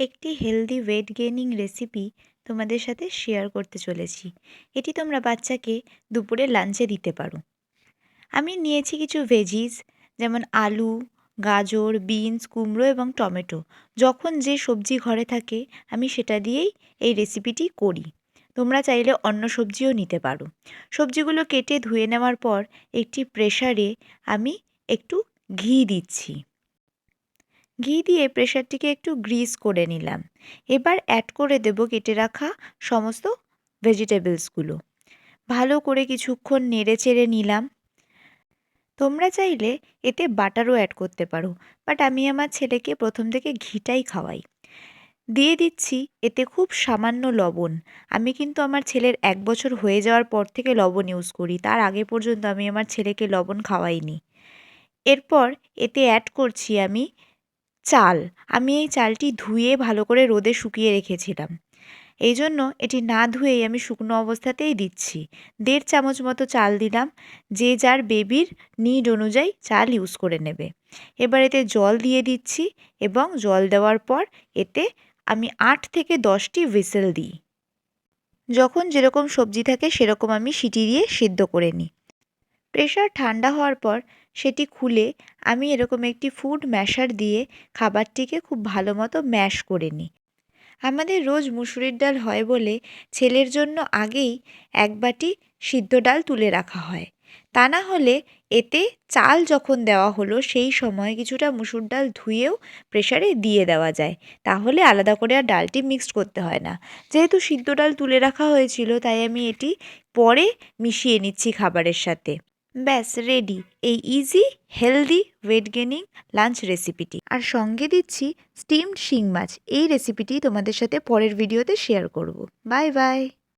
একটি healthy wait gaining recipe তোমাদের সাথে শেয়ার করতে চলেছি। এটি তোমরা বাচ্চাকে দুপুরে লাঞ্চে দিতে পারো। আমি নিয়েছি কিছু ভেজিস যেমন আলু, গাজর বিনস কুমড়ো এবং টমেটো। যখন যে সবজি ঘরে থাকে, আমি সেটা দিয়েই এই রেসিপিটি করি। তোমরা চাইলে অন্য সবজিও নিতে পারো। সবজিগুলো কেটে ধুয়ে নেওয়ার পর একটি প্রেশারে আমি একটু ঘি দিচ্ছি। ঘি দিয়ে প্রেশারটিকে একটু গ্রিস করে নিলাম। এবার অ্যাড করে দেবো কেটে রাখা সমস্ত ভেজিটেবলসগুলো ভালো করে কিছুক্ষণ নেড়ে চেড়ে নিলাম। তোমরা চাইলে এতে বাটারও অ্যাড করতে পারো বাট আমি আমার ছেলেকে প্রথম থেকে ঘিটাই খাওয়াই। দিয়ে দিচ্ছি এতে খুব সামান্য লবণ। আমি কিন্তু আমার ছেলের এক বছর হয়ে যাওয়ার পর থেকে লবণ ইউজ করি, তার আগে পর্যন্ত আমি আমার ছেলেকে লবণ খাওয়াইনি। এরপর এতে অ্যাড করছি আমি চাল। আমি এই চালটি ধুয়ে ভালো করে রোদে শুকিয়ে রেখেছিলাম। এই জন্য এটি না ধুয়েই আমি শুকনো অবস্থাতেই দিচ্ছি। দেড় চামচ মতো চাল দিলাম। যে যার বেবির নিড অনুযায়ী চাল ইউজ করে নেবে। এবার এতে জল দিয়ে দিচ্ছি এবং জল দেওয়ার পর এতে আমি আট থেকে দশটি হুইসেল দিই। যখন যেরকম সবজি থাকে সেরকম আমি সিটি দিয়ে সিদ্ধ করে নিই। প্রেশার ঠান্ডা হওয়ার পর সেটি খুলে আমি এরকম একটি ফুড ম্যাশার দিয়ে খাবারটিকে খুব ভালো মতো ম্যাশ করে নিই। আমাদের রোজ মুসুরির ডাল হয় বলে ছেলের জন্য আগেই এক বাটি সিদ্ধ ডাল তুলে রাখা হয়। তা না হলে এতে চাল যখন দেওয়া হলো সেই সময় কিছুটা মুসুর ডাল ধুয়েও প্রেশারে দিয়ে দেওয়া যায়। তাহলে আলাদা করে আর ডালটি মিক্সড করতে হয় না। যেহেতু সিদ্ধ ডাল তুলে রাখা হয়েছিল তাই আমি এটি পরে মিশিয়ে নিচ্ছি খাবারের সাথে। ব্যাস রেডি এই easy healthy weight gaining lunch রেসিপিটি আর সঙ্গে দিচ্ছি স্টিমড শিং মাছ। এই রেসিপিটি তোমাদের সাথে পরের ভিডিওতে শেয়ার করব। Bye bye